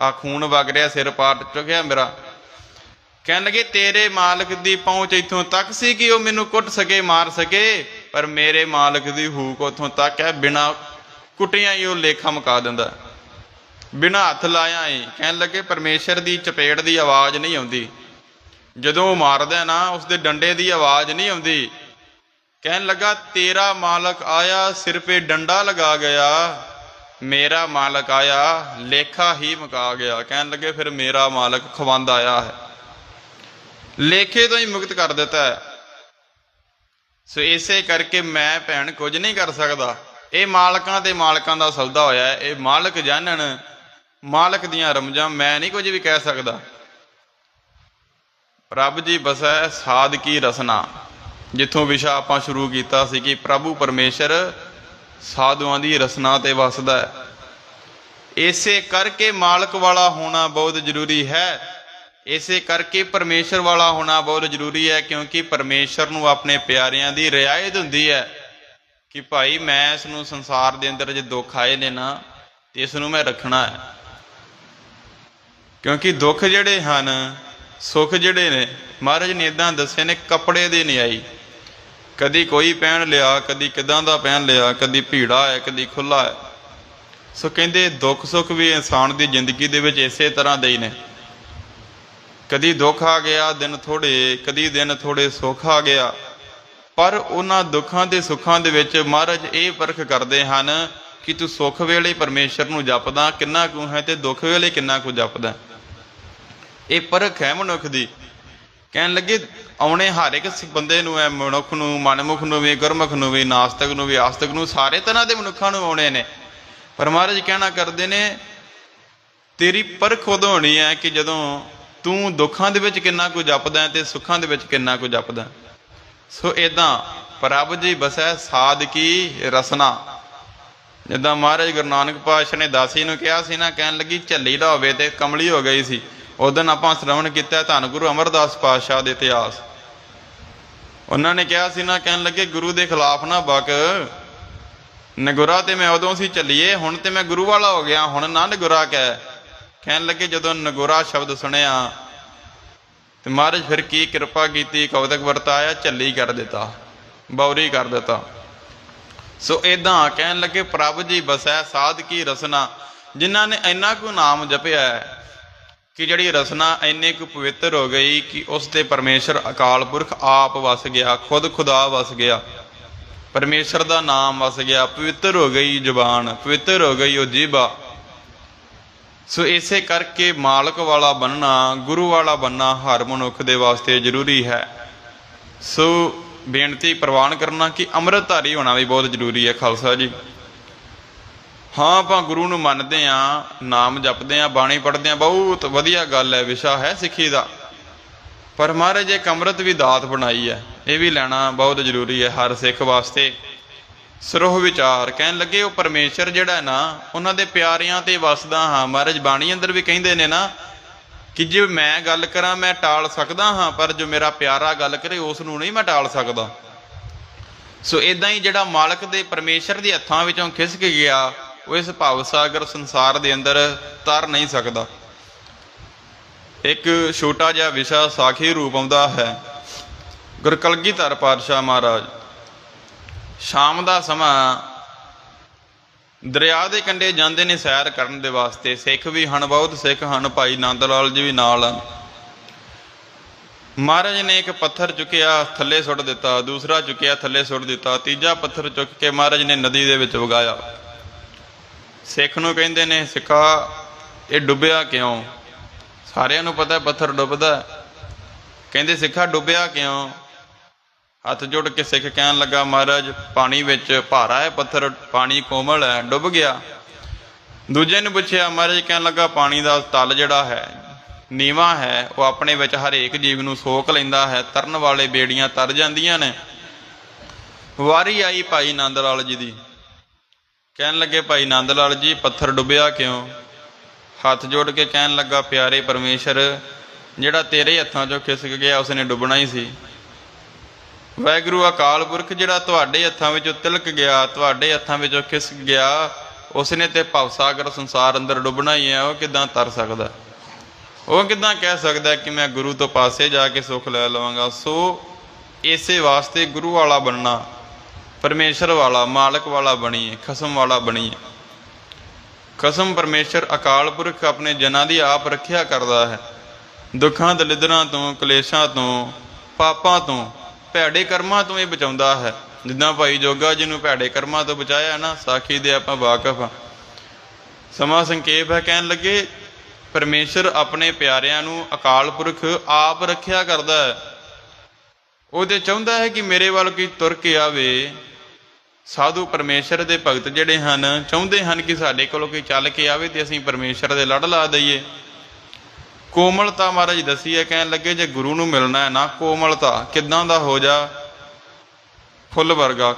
ਆ ਖੂਨ ਵਗ ਰਿਹਾ, ਸਿਰ ਪਾਟ ਚੁੱਕਿਆ ਮੇਰਾ। ਕਹਿਣ ਲੱਗੇ ਤੇਰੇ ਮਾਲਕ ਦੀ ਪਹੁੰਚ ਇੱਥੋਂ ਤੱਕ ਸੀ ਕਿ ਉਹ ਮੈਨੂੰ ਕੁੱਟ ਸਕੇ, ਮਾਰ ਸਕੇ? ਪਰ ਮੇਰੇ ਮਾਲਕ ਦੀ ਹੂਕ ਉੱਥੋਂ ਤੱਕ ਹੈ, ਬਿਨਾ ਕੁੱਟਿਆਂ ਹੀ ਉਹ ਲੇਖਾ ਮੁਕਾ ਦਿੰਦਾ ਬਿਨਾ ਹੱਥ ਲਾਇਆ ਹੀ ਕਹਿਣ ਲੱਗੇ, ਪਰਮੇਸ਼ਰ ਦੀ ਚਪੇੜ ਦੀ ਆਵਾਜ਼ ਨਹੀਂ ਆਉਂਦੀ। ਜਦੋਂ ਉਹ ਮਾਰਦਾ ਨਾ ਉਸ ਦੇ ਡੰਡੇ ਦੀ ਆਵਾਜ਼ ਨਹੀਂ ਆਉਂਦੀ। ਕਹਿਣ ਲੱਗਾ, ਤੇਰਾ ਮਾਲਕ ਆਇਆ, ਸਿਰ 'ਤੇ ਡੰਡਾ ਲਗਾ ਗਿਆ। ਮੇਰਾ ਮਾਲਕ ਆਇਆ, ਲੇਖਾ ਹੀ ਮੁਕਾ ਗਿਆ। ਕਹਿਣ ਲੱਗੇ, ਫਿਰ ਮੇਰਾ ਮਾਲਕ ਖਵੰਦ ਆਇਆ ਹੈ। ਲੇਖੇ ਤੋਂ ਹੀ ਮੁਕਤ ਕਰ ਦਿੱਤਾ ਹੈ। ਸੋ ਇਸੇ ਕਰਕੇ ਮੈਂ ਭੈਣ ਕੁਝ ਨਹੀਂ ਕਰ ਸਕਦਾ। ਇਹ ਮਾਲਕਾਂ ਤੇ ਮਾਲਕਾਂ ਦਾ ਸੌਦਾ ਹੋਇਆ ਹੈ। ਇਹ ਮਾਲਕ ਜਾਣਨ, ਮਾਲਕ ਦੀਆਂ ਰਮਜਾਂ ਮੈਂ ਨਹੀਂ ਕੁਝ ਵੀ ਕਹਿ ਸਕਦਾ। ਪ੍ਰਭ ਜੀ ਬਸੈ ਸਾਧ ਕੀ ਰਸਨਾ। ਜਿੱਥੋਂ ਵਿਸ਼ਾ ਆਪਾਂ ਸ਼ੁਰੂ ਕੀਤਾ ਸੀ ਕਿ ਪ੍ਰਭੂ ਪਰਮੇਸ਼ਰ ਸਾਧੂਆਂ ਦੀ ਰਸਨਾ ਤੇ ਵਸਦਾ ਹੈ। ਇਸੇ ਕਰਕੇ ਮਾਲਕ ਵਾਲਾ ਹੋਣਾ ਬਹੁਤ ਜ਼ਰੂਰੀ ਹੈ। ਇਸੇ ਕਰਕੇ ਪਰਮੇਸ਼ਰ ਵਾਲਾ ਹੋਣਾ ਬਹੁਤ ਜ਼ਰੂਰੀ ਹੈ, ਕਿਉਂਕਿ ਪਰਮੇਸ਼ਰ ਨੂੰ ਆਪਣੇ ਪਿਆਰਿਆਂ ਦੀ ਰਿਆਇਤ ਹੁੰਦੀ ਹੈ ਕਿ ਭਾਈ ਮੈਂ ਇਸ ਨੂੰ ਸੰਸਾਰ ਦੇ ਅੰਦਰ ਜੇ ਦੁੱਖ ਆਏ ਨੇ ਨਾ, ਤੇ ਇਸ ਨੂੰ ਮੈਂ ਰੱਖਣਾ ਹੈ। ਕਿਉਂਕਿ ਦੁੱਖ ਜਿਹੜੇ ਹਨ, ਸੁੱਖ ਜਿਹੜੇ ਨੇ, ਮਹਾਰਾਜ ਨੇ ਇਦਾਂ ਦੱਸੇ ਨੇ, ਕੱਪੜੇ ਦੇ ਨਿਆਈ ਕਦੀ ਕੋਈ ਪਹਿਨ ਲਿਆ, ਕਦੀ ਕਿਦਾਂ ਦਾ ਪਹਿਨ ਲਿਆ, ਕਦੀ ਭੀੜਾ ਹੈ, ਕਦੀ ਖੁੱਲਾ ਹੈ। ਸੋ ਕਹਿੰਦੇ ਦੁੱਖ ਸੁੱਖ ਵੀ ਇਨਸਾਨ ਦੀ ਜ਼ਿੰਦਗੀ ਦੇ ਵਿੱਚ ਇਸੇ ਤਰ੍ਹਾਂ ਦੇ ਹੀ ਨੇ। ਕਦੀ ਦੁੱਖ ਆ ਗਿਆ, ਦਿਨ ਥੋੜੇ, ਕਦੀ ਦਿਨ ਥੋੜੇ ਸੁੱਖ ਆ ਗਿਆ। ਪਰ ਉਹਨਾਂ ਦੁੱਖਾਂ ਤੇ ਸੁੱਖਾਂ ਦੇ ਵਿੱਚ ਮਹਾਰਾਜ ਇਹ ਪਰਖ ਕਰਦੇ ਹਨ ਕਿ ਤੂੰ ਸੁੱਖ ਵੇਲੇ ਪਰਮੇਸ਼ਰ ਨੂੰ ਜਪਦਾ, ਕਿੰਨਾ ਕੁ ਹੈ ਤੇ ਦੁੱਖ ਵੇਲੇ ਕਿੰਨਾ ਕੁ ਜਪਦਾ। ਇਹ ਪਰਖ ਹੈ ਮਨੁੱਖ ਦੀ। ਕਹਿਣ ਲੱਗੇ, ਆਉਣੇ ਹਰ ਇੱਕ ਬੰਦੇ ਨੂੰ ਹੈ ਮਨੁੱਖ ਨੂੰ, ਮਨਮੁਖ ਨੂੰ ਵੀ, ਗੁਰਮੁਖ ਨੂੰ ਵੀ, ਨਾਸਤਕ ਨੂੰ ਵੀ, ਆਸਤਕ ਨੂੰ, ਸਾਰੇ ਤਰ੍ਹਾਂ ਦੇ ਮਨੁੱਖਾਂ ਨੂੰ ਆਉਣੇ ਨੇ। ਪਰ ਮਹਾਰਾਜ ਕਹਿਣਾ ਕਰਦੇ ਨੇ, ਤੇਰੀ ਪਰਖ ਉਦੋਂ ਹੋਣੀ ਹੈ ਕਿ ਜਦੋਂ ਤੂੰ ਦੁੱਖਾਂ ਦੇ ਵਿੱਚ ਕਿੰਨਾ ਕੁ ਜਪਦਾ ਤੇ ਸੁੱਖਾਂ ਦੇ ਵਿੱਚ ਕਿੰਨਾ ਕੁ ਜਪਦਾ ਸੋ ਇਦਾਂ ਪ੍ਰਭ ਜੀ ਬਸੈ ਸਾਧ ਕੀ ਰਸਨਾ। ਜਿੱਦਾਂ ਮਹਾਰਾਜ ਗੁਰੂ ਨਾਨਕ ਪਾਤਸ਼ਾਹ ਨੇ ਦਾਸੀ ਨੂੰ ਕਿਹਾ ਸੀ ਨਾ, ਕਹਿਣ ਲੱਗੀ, ਝੱਲੀ ਦਾ ਹੋਵੇ ਤੇ ਕਮਲੀ ਹੋ ਗਈ ਸੀ। ਉਦੋਂ ਆਪਾਂ ਸ਼੍ਰਵਣ ਕੀਤਾ, ਧੰਨ ਗੁਰੂ ਅਮਰਦਾਸ ਪਾਤਸ਼ਾਹ ਦੇ ਇਤਿਹਾਸ ਉਹਨਾਂ ਨੇ ਕਿਹਾ ਸੀ ਨਾ, ਕਹਿਣ ਲੱਗੇ, ਗੁਰੂ ਦੇ ਖਿਲਾਫ ਨਾ ਬਕ। ਨਗੁਰਾ ਤੇ ਮੈਂ ਉਦੋਂ ਸੀ ਚੱਲੀਏ ਹੁਣ ਤੇ ਮੈਂ ਗੁਰੂ ਵਾਲਾ ਹੋ ਗਿਆ, ਹੁਣ ਨਾ ਨਗੁਰਾ ਕਹਿ ਕਹਿਣ ਲੱਗੇ, ਜਦੋਂ ਨਗੋਰਾ ਸ਼ਬਦ ਸੁਣਿਆ, ਤੇ ਮਹਾਰਾਜ ਫਿਰ ਕੀ ਕਿਰਪਾ ਕੀਤੀ ਕੌਤਕ ਵਰਤਾਇਆ, ਝੱਲੀ ਕਰ ਦਿੱਤਾ, ਬੌਰੀ ਕਰ ਦਿੱਤਾ। ਸੋ ਇਦਾਂ ਕਹਿਣ ਲੱਗੇ, ਪ੍ਰਭ ਜੀ ਬਸੈ ਸਾਧ ਕੀ ਰਸਨਾ, ਜਿਨ੍ਹਾਂ ਨੇ ਇੰਨਾ ਕੁ ਨਾਮ ਜਪਿਆ ਹੈ, ਕਿ ਜਿਹੜੀ ਰਸਨਾ ਇੰਨੇ ਕੁ ਪਵਿੱਤਰ ਹੋ ਗਈ ਕਿ ਉਸ ਤੇ ਪਰਮੇਸ਼ਰ ਅਕਾਲ ਪੁਰਖ ਆਪ ਵਸ ਗਿਆ, ਖੁਦ ਖੁਦਾ ਵਸ ਗਿਆ। ਪਰਮੇਸ਼ਰ ਦਾ ਨਾਮ ਵਸ ਗਿਆ, ਪਵਿੱਤਰ ਹੋ ਗਈ ਜ਼ੁਬਾਨ, ਪਵਿੱਤਰ ਹੋ ਗਈ ਉਹ ਜੀਭਾ ਸੋ ਇਸੇ ਕਰਕੇ ਮਾਲਕ ਵਾਲਾ ਬੰਨਣਾ, ਗੁਰੂ ਵਾਲਾ ਬੰਨਣਾ ਹਰ ਮਨੁੱਖ ਦੇ ਵਾਸਤੇ ਜ਼ਰੂਰੀ ਹੈ। ਸੋ ਬੇਨਤੀ ਪ੍ਰਵਾਨ ਕਰਨਾ ਕਿ ਅੰਮ੍ਰਿਤਧਾਰੀ ਹੋਣਾ ਵੀ ਬਹੁਤ ਜ਼ਰੂਰੀ ਹੈ, ਖਾਲਸਾ ਜੀ। ਹਾਂ, ਆਪਾਂ ਗੁਰੂ ਨੂੰ ਮੰਨਦੇ ਆ ਨਾਮ ਜਪਦੇ ਆ ਬਾਣੀ ਪੜ੍ਹਦੇ ਆ ਬਹੁਤ ਵਧੀਆ ਗੱਲ ਹੈ, ਵਿਸ਼ਾ ਹੈ ਸਿੱਖੀ ਦਾ। ਪਰ ਮਹਾਰਾਜ ਇੱਕ ਅੰਮ੍ਰਿਤ ਵੀ ਦਾਤ ਬਣਾਈ ਹੈ, ਇਹ ਵੀ ਲੈਣਾ ਬਹੁਤ ਜ਼ਰੂਰੀ ਹੈ ਹਰ ਸਿੱਖ ਵਾਸਤੇ। ਸਰੋਹ ਵਿਚਾਰ ਕਹਿਣ ਲੱਗੇ, ਉਹ ਪਰਮੇਸ਼ਰ ਜਿਹੜਾ ਨਾ, ਉਹਨਾਂ ਦੇ ਪਿਆਰਿਆਂ ਤੇ ਵਸਦਾ ਹਾਂ। ਮਹਾਰਾਜ ਬਾਣੀ ਅੰਦਰ ਵੀ ਕਹਿੰਦੇ ਨੇ ਨਾ ਕਿ ਜੇ ਮੈਂ ਗੱਲ ਕਰਾਂ, ਮੈਂ ਟਾਲ ਸਕਦਾ ਹਾਂ, ਪਰ ਜੋ ਮੇਰਾ ਪਿਆਰਾ ਗੱਲ ਕਰੇ ਉਸ ਨੂੰ ਨਹੀਂ ਮੈਂ ਟਾਲ ਸਕਦਾ। ਸੋ ਇਦਾਂ ਹੀ ਜਿਹੜਾ ਮਾਲਕ ਦੇ ਪਰਮੇਸ਼ਰ ਦੇ ਹੱਥਾਂ ਵਿੱਚੋਂ ਖਿਸਕ ਗਿਆ, ਉਹ ਇਸ ਭਵ ਸਾਗਰ ਸੰਸਾਰ ਦੇ ਅੰਦਰ ਤਰ ਨਹੀਂ ਸਕਦਾ। ਇੱਕ ਛੋਟਾ ਜਿਹਾ ਵਿਸ਼ਾ ਸਾਖੀ ਰੂਪ ਆਉਂਦਾ ਹੈ। ਗੁਰਕਲਗੀਧਰ ਪਾਤਸ਼ਾਹ ਮਹਾਰਾਜ ਸ਼ਾਮ ਦਾ ਸਮਾਂ ਦਰਿਆ ਦੇ ਕੰਢੇ ਜਾਂਦੇ ਨੇ ਸੈਰ ਕਰਨ ਦੇ ਵਾਸਤੇ। ਸਿੱਖ ਵੀ ਹਨ, ਬਹੁਤ ਸਿੱਖ ਹਨ, ਭਾਈ ਨੰਦ ਲਾਲ ਜੀ ਵੀ ਨਾਲ। ਮਹਾਰਾਜ ਨੇ ਇੱਕ ਪੱਥਰ ਚੁੱਕਿਆ, ਥੱਲੇ ਸੁੱਟ ਦਿੱਤਾ, ਦੂਸਰਾ ਚੁੱਕਿਆ, ਥੱਲੇ ਸੁੱਟ ਦਿੱਤਾ, ਤੀਜਾ ਪੱਥਰ ਚੁੱਕ ਕੇ ਮਹਾਰਾਜ ਨੇ ਨਦੀ ਦੇ ਵਿੱਚ ਵਗਾਇਆ। ਸਿੱਖ ਨੂੰ ਕਹਿੰਦੇ ਨੇ, ਸਿੱਖਾ, ਇਹ ਡੁੱਬਿਆ ਕਿਉਂ? ਸਾਰਿਆਂ ਨੂੰ ਪਤਾ ਪੱਥਰ ਡੁੱਬਦਾ ਕਹਿੰਦੇ, ਸਿੱਖਾ, ਡੁੱਬਿਆ ਕਿਉਂ? ਹੱਥ ਜੋੜ ਕੇ ਸਿੱਖ ਕਹਿਣ ਲੱਗਾ, ਮਹਾਰਾਜ, ਪਾਣੀ ਵਿੱਚ ਭਾਰਾ ਹੈ, ਪੱਥਰ ਪਾਣੀ ਕੋਮਲ ਹੈ, ਡੁੱਬ ਗਿਆ। ਦੂਜੇ ਨੂੰ ਪੁੱਛਿਆ, ਮਹਾਰਾਜ, ਕਹਿਣ ਲੱਗਾ, ਪਾਣੀ ਦਾ ਤਲ ਜਿਹੜਾ ਹੈ, ਨੀਵਾ ਹੈ, ਉਹ ਆਪਣੇ ਵਿੱਚ ਹਰੇਕ ਜੀਵ ਨੂੰ ਸੋਖ ਲੈਂਦਾ ਹੈ, ਤਰਨ ਵਾਲੇ ਬੇੜੀਆਂ ਤਰ ਜਾਂਦੀਆਂ ਨੇ। ਵਾਰੀ ਆਈ ਭਾਈ ਨੰਦ ਲਾਲ ਜੀ ਦੀ। ਕਹਿਣ ਲੱਗੇ, ਭਾਈ ਨੰਦ ਲਾਲ ਜੀ, ਪੱਥਰ ਡੁੱਬਿਆ ਕਿਉਂ? ਹੱਥ ਜੋੜ ਕੇ ਕਹਿਣ ਲੱਗਾ, ਪਿਆਰੇ ਪਰਮੇਸ਼ਰ, ਜਿਹੜਾ ਤੇਰੇ ਹੱਥਾਂ 'ਚੋਂ ਖਿਸਕ ਗਿਆ, ਉਸਨੇ ਡੁੱਬਣਾ ਹੀ ਸੀ। ਵਾਹਿਗੁਰੂ ਅਕਾਲ ਪੁਰਖ ਜਿਹੜਾ ਤੁਹਾਡੇ ਹੱਥਾਂ ਵਿੱਚੋਂ ਤਿਲਕ ਗਿਆ, ਤੁਹਾਡੇ ਹੱਥਾਂ ਵਿੱਚੋਂ ਖਿਸਕ ਗਿਆ, ਉਸਨੇ ਤੇ ਭਵਸਾਗਰ ਸੰਸਾਰ ਅੰਦਰ ਡੁੱਬਣਾ ਹੀ ਹੈ, ਉਹ ਕਿਦਾਂ ਤਰ ਸਕਦਾ? ਉਹ ਕਿਦਾਂ ਕਹਿ ਸਕਦਾ ਕਿ ਮੈਂ ਗੁਰੂ ਤੋਂ ਪਾਸੇ ਜਾ ਕੇ ਸੁੱਖ ਲੈ ਲਵਾਂਗਾ? ਸੋ ਇਸੇ ਵਾਸਤੇ ਗੁਰੂ ਵਾਲਾ ਬਣਨਾ, ਪਰਮੇਸ਼ਰ ਵਾਲਾ, ਮਾਲਕ ਵਾਲਾ ਬਣੀਏ ਖਸਮ ਵਾਲਾ ਬਣੀਏ ਖਸਮ ਪਰਮੇਸ਼ਰ ਅਕਾਲ ਪੁਰਖ ਆਪਣੇ ਜਨਾਂ ਦੀ ਆਪ ਰੱਖਿਆ ਕਰਦਾ ਹੈ। ਦੁੱਖਾਂ, ਦਲਿਦਰਾਂ ਤੋਂ, ਕਲੇਸ਼ਾਂ ਤੋਂ, ਪਾਪਾਂ ਤੋਂ ਭੈੜੇ ਕਰਮਾਂ ਤੋਂ ਇਹ ਬਚਾਉਂਦਾ ਹੈ। ਜਿੱਦਾਂ ਭਾਈ ਜੋਗਾ ਜੀ ਨੂੰ ਭੈੜੇ ਕਰਮਾਂ ਤੋਂ ਬਚਾਇਆ ਨਾ, ਸਾਖੀ ਦੇ ਆਪਾਂ ਵਾਕਫ ਆ ਸਮਾਂ ਸੰਖੇਪ ਹੈ ਕਹਿਣ ਲੱਗੇ, ਪਰਮੇਸ਼ਰ ਆਪਣੇ ਪਿਆਰਿਆਂ ਨੂੰ ਅਕਾਲ ਪੁਰਖ ਆਪ ਰੱਖਿਆ ਕਰਦਾ ਹੈ। ਉਹ ਤੇ ਚਾਹੁੰਦਾ ਹੈ ਕਿ ਮੇਰੇ ਵੱਲ ਕੋਈ ਤੁਰ ਕੇ ਆਵੇ। ਸਾਧੂ ਪਰਮੇਸ਼ਰ ਦੇ ਭਗਤ ਜਿਹੜੇ ਹਨ, ਚਾਹੁੰਦੇ ਹਨ ਕਿ ਸਾਡੇ ਕੋਲੋਂ ਕੋਈ ਚੱਲ ਕੇ ਆਵੇ ਤੇ ਅਸੀਂ ਪਰਮੇਸ਼ਰ ਦੇ ਲੜ ਲਾ ਦਈਏ। ਕੋਮਲਤਾ ਮਹਾਰਾਜ ਦਸੀ ਹੈ ਕਹਿਣ ਲੱਗੇ ਜੇ ਗੁਰੂ ਨੂੰ ਮਿਲਣਾ ਹੈ ਨਾ, ਕੋਮਲਤਾ ਕਿਦਾਂ ਦਾ ਹੋ ਜਾ? ਫੁੱਲ ਵਰਗਾ,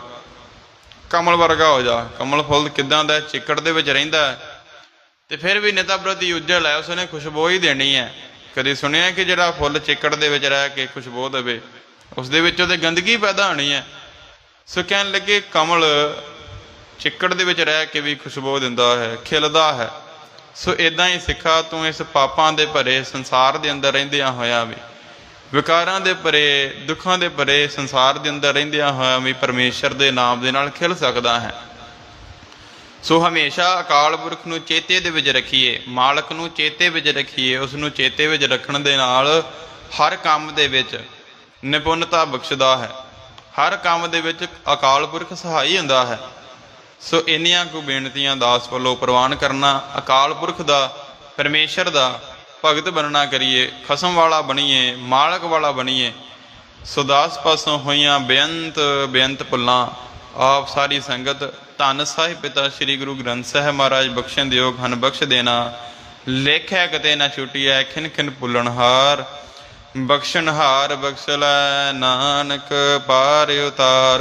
ਕਮਲ ਵਰਗਾ ਹੋ ਜਾ। ਕਮਲ ਫੁੱਲ ਕਿਦਾਂ ਦਾ ਚਿੱਕੜ ਦੇ ਵਿੱਚ ਰਹਿੰਦਾ ਹੈ। ਤੇ ਫਿਰ ਵੀ ਨਿਤਾ ਪ੍ਰਤੀ ਉਜਲ ਹੈ, ਉਸਨੇ ਖੁਸ਼ਬੂ ਹੀ ਦੇਣੀ ਹੈ। ਕਦੇ ਸੁਣਿਆ ਕਿ ਜਿਹੜਾ ਫੁੱਲ ਚਿੱਕੜ ਦੇ ਵਿੱਚ ਰਹਿ ਕੇ ਖੁਸ਼ਬੂ ਦੇਵੇ ਉਸ ਦੇ ਵਿੱਚ ਉਹਦੇ ਗੰਦਗੀ ਪੈਦਾ ਹੋਣੀ ਹੈ। ਸੋ ਕਹਿਣ ਲੱਗੇ ਕਮਲ ਚਿੱਕੜ ਦੇ ਵਿੱਚ ਰਹਿ ਕੇ ਵੀ ਖੁਸ਼ਬੂ ਦਿੰਦਾ ਹੈ, ਖਿਲਦਾ ਹੈ। ਸੋ ਇਦਾਂ ਹੀ ਸਿੱਖਾ ਤੂੰ ਇਸ ਪਾਪਾਂ ਦੇ ਭਰੇ ਸੰਸਾਰ ਦੇ ਅੰਦਰ ਰਹਿੰਦਿਆਂ ਹੋਇਆ ਵੀ। ਵਿਕਾਰਾਂ ਦੇ ਭਰੇ, ਦੁੱਖਾਂ ਦੇ ਭਰੇ ਸੰਸਾਰ ਦੇ ਅੰਦਰ ਰਹਿੰਦਿਆਂ ਹੋਇਆ ਵੀ ਪਰਮੇਸ਼ਰ ਦੇ ਨਾਮ ਦੇ ਨਾਲ ਖਿਲ ਸਕਦਾ ਹੈ। ਸੋ ਹਮੇਸ਼ਾ ਅਕਾਲ ਪੁਰਖ ਨੂੰ ਚੇਤੇ ਦੇ ਵਿੱਚ ਰੱਖੀਏ, ਮਾਲਕ ਨੂੰ ਚੇਤੇ ਵਿੱਚ ਰੱਖੀਏ, ਉਸ ਨੂੰ ਚੇਤੇ ਵਿੱਚ ਰੱਖਣ ਦੇ ਨਾਲ ਹਰ ਕੰਮ ਦੇ ਵਿੱਚ ਨਿਪੁੰਨਤਾ ਬਖਸ਼ਦਾ ਹੈ। ਹਰ ਕੰਮ ਦੇ ਵਿੱਚ ਅਕਾਲ ਪੁਰਖ ਸਹਾਈ ਹੁੰਦਾ ਹੈ। ਸੋ ਇੰਨੀਆਂ ਕੁ ਬੇਨਤੀਆਂ ਦਾਸ ਵੱਲੋਂ ਪ੍ਰਵਾਨ ਕਰਨਾ, ਅਕਾਲ ਪੁਰਖ ਦਾ, ਪਰਮੇਸ਼ਰ ਦਾ, ਭਗਤ ਬਣਨਾ ਕਰੀਏ, ਖਸਮ ਵਾਲਾ ਬਣੀਏ, ਮਾਲਕ ਵਾਲਾ ਬਣੀਏ। ਸੋ ਦਾਸ ਪਾਸੋਂ ਹੋਈਆਂ ਬੇਅੰਤ ਬੇਅੰਤ ਭੁੱਲਾਂ, ਆਪ ਸਾਰੀ ਸੰਗਤ, ਧੰਨ ਸਾਹਿਬ ਪਿਤਾ ਸ੍ਰੀ ਗੁਰੂ ਗ੍ਰੰਥ ਸਾਹਿਬ ਮਹਾਰਾਜ ਬਖਸ਼ਣ ਦਿਓਗ ਹਨ ਬਖਸ਼ ਦੇਣਾ। ਲੇਖਿਆ ਕਤੇ ਨਾ ਛੁਟੀਐ, ਖਿਨ ਖਿਨ ਭੁੱਲਣਹਾਰ ਬਖਸ਼ਣਹਾਰ ਬਖਸ਼ ਲੈ, ਨਾਨਕ ਪਾਰ ਉਤਾਰ।